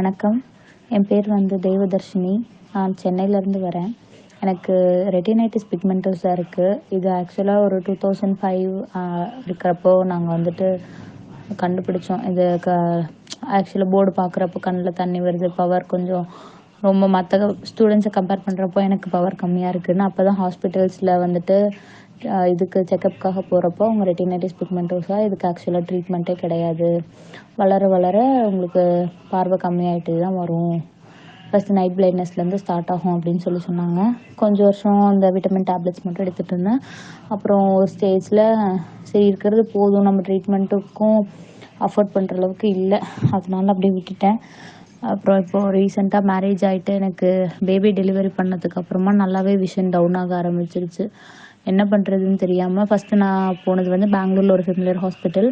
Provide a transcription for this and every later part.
வணக்கம். என் பேர் வந்து தேவதர்ஷினி. நான் சென்னையிலேருந்து வரேன். எனக்கு ரெட்டினைட்டிஸ் பிக்மெண்டோஸாக இருக்குது இது ஆக்சுவலாக ஒரு டூ தௌசண்ட் ஃபைவ் இருக்கிறப்போ நாங்கள் வந்துட்டு கண்டுபிடிச்சோம். இது க ஆக்சுவலாக போர்டு பார்க்குறப்போ கண்ணில் தண்ணி வருது பவர் கொஞ்சம் ரொம்ப மற்ற ஸ்டூடெண்ட்ஸை கம்பேர் பண்ணுறப்போ எனக்கு பவர் கம்மியாக இருக்குதுன்னு அப்போ தான் ஹாஸ்பிட்டல்ஸில் வந்துட்டு இதுக்கு செக்கப்புக்காக போகிறப்போ அவங்க ரெட்டினைட்டிஸ் பிக்மெண்டோஸா இதுக்கு ஆக்சுவலாக ட்ரீட்மெண்ட்டே கிடையாது. வளர வளர உங்களுக்கு பார்வை கம்மியாயிட்டு தான் வரும். ஃபஸ்ட்டு நைட் பிளைட்னஸ்லேருந்து ஸ்டார்ட் ஆகும் அப்படின்னு சொல்லி சொன்னாங்க. கொஞ்சம் வருஷம் அந்த விட்டமின் டேப்லெட்ஸ் மட்டும் எடுத்துகிட்டு இருந்தேன். அப்புறம் ஒரு ஸ்டேஜில் சரி இருக்கிறது போதும். நம்ம ட்ரீட்மெண்ட்டுக்கும் அஃபோர்ட் பண்ணுற அளவுக்கு இல்லை. அதனால அப்படியே விட்டுட்டேன். அப்புறம் இப்போது ரீசெண்டாக மேரேஜ் ஆகிட்டு எனக்கு பேபி டெலிவரி பண்ணதுக்கு அப்புறமா நல்லாவே விஷன் டவுன் ஆக ஆரம்பிச்சிருச்சு. என்ன பண்ணுறதுன்னு தெரியாமல் ஃபஸ்ட்டு நான் போனது வந்து பெங்களூரில் ஒரு ஃபெமிலியர் ஹாஸ்பிட்டல்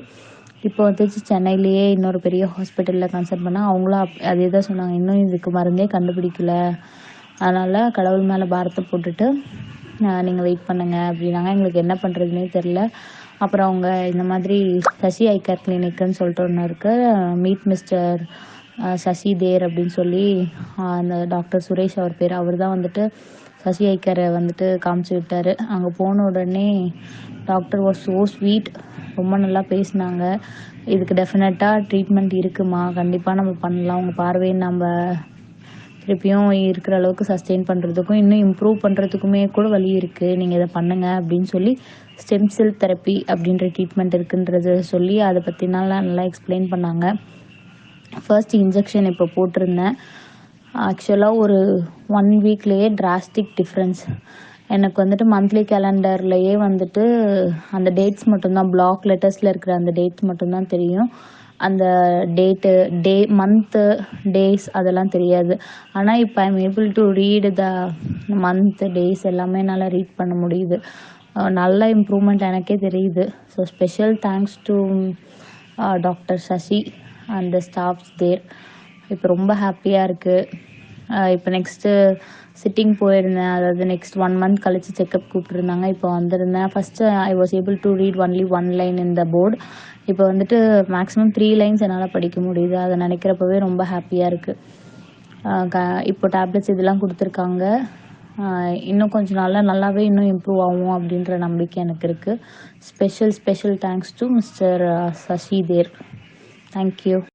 இப்போ வந்துச்சு சென்னையிலேயே இன்னொரு பெரிய ஹாஸ்பிட்டலில் கன்சல்ட் பண்ணால் அவங்களும் அப் அதே தான் சொன்னாங்க. இன்னும் இதுக்கு மருந்தே கண்டுபிடிக்கல. அதனால் கடவுள் மேலே பாரத்தை போட்டுட்டு நீங்கள் வெயிட் பண்ணுங்க அப்படின்னாங்க. எங்களுக்கு என்ன பண்ணுறதுனே தெரில அப்புறம் அவங்க இந்த மாதிரி சசி ஐ கேர் கிளினிக்குன்னு சொல்லிட்டு ஒன்று இருக்குது மீட் மிஸ்டர் சசி தேர் அப்படின்னு சொல்லி அந்த டாக்டர் சுரேஷ் அவர் பேர். அவர் தான் வந்துட்டு சசி ஐக்கரை வந்துட்டு காமிச்சு விட்டார். அங்கே போன உடனே டாக்டர் வாஸ் ஸோ ஸ்வீட் ரொம்ப நல்லா பேசினாங்க. இதுக்கு டெஃபினட்டாக ட்ரீட்மெண்ட் இருக்குமா? கண்டிப்பாக நம்ம பண்ணலாம். உங்கள் பார்வையை நம்ம திருப்பியும் இருக்கிற அளவுக்கு சஸ்டெயின் பண்ணுறதுக்கும் இன்னும் இம்ப்ரூவ் பண்ணுறதுக்குமே கூட வழி இருக்குது நீங்கள் இதை பண்ணுங்க அப்படின்னு சொல்லி ஸ்டெம் செல் தெரப்பி அப்படின்ற ட்ரீட்மெண்ட் இருக்குன்றத சொல்லி அதை பற்றினால நல்லா எக்ஸ்பிளைன் பண்ணாங்க. ஃபர்ஸ்ட் இன்ஜெக்ஷன் இப்போ போட்டிருந்தேன். ஆக்சுவலாக ஒரு ஒன் வீக்லேயே டிராஸ்டிக் டிஃப்ரென்ஸ் எனக்கு வந்துட்டு மந்த்லி கேலண்டர்லேயே வந்துட்டு அந்த டேட்ஸ் மட்டும்தான் பிளாக் லெட்டர்ஸில் இருக்கிற அந்த டேட்ஸ் மட்டும்தான் தெரியும். அந்த டேட்டு டே மந்த்து டேஸ் அதெல்லாம் தெரியாது. ஆனால் இப்போ I'm able to read the month days எல்லாமே என்னால் ரீட் பண்ண முடியுது. நல்ல இம்ப்ரூவ்மெண்ட் எனக்கே தெரியுது. So special thanks to doctor Sasi and the staffs there இப்போ ரொம்ப ஹாப்பியாக இருக்குது இப்போ நெக்ஸ்ட்டு சிட்டிங் போயிருந்தேன். அதாவது நெக்ஸ்ட் ஒன் மந்த் கழித்து செக்கப் கூப்பிட்டுருந்தாங்க. இப்போ வந்திருந்தேன். First I was able to read only one line in the board இப்போ வந்துட்டு மேக்ஸிமம் த்ரீ லைன்ஸ் என்னால் படிக்க முடியுது. அதை நினைக்கிறப்பவே ரொம்ப ஹாப்பியாக இருக்குது இப்போ டேப்லெட்ஸ் இதெல்லாம் கொடுத்துருக்காங்க. இன்னும் கொஞ்ச நாளில் நல்லாவே இன்னும் இம்ப்ரூவ் ஆகும் அப்படின்ற நம்பிக்கை எனக்கு இருக்குது special special thanks to mister Sasi there. Thank you.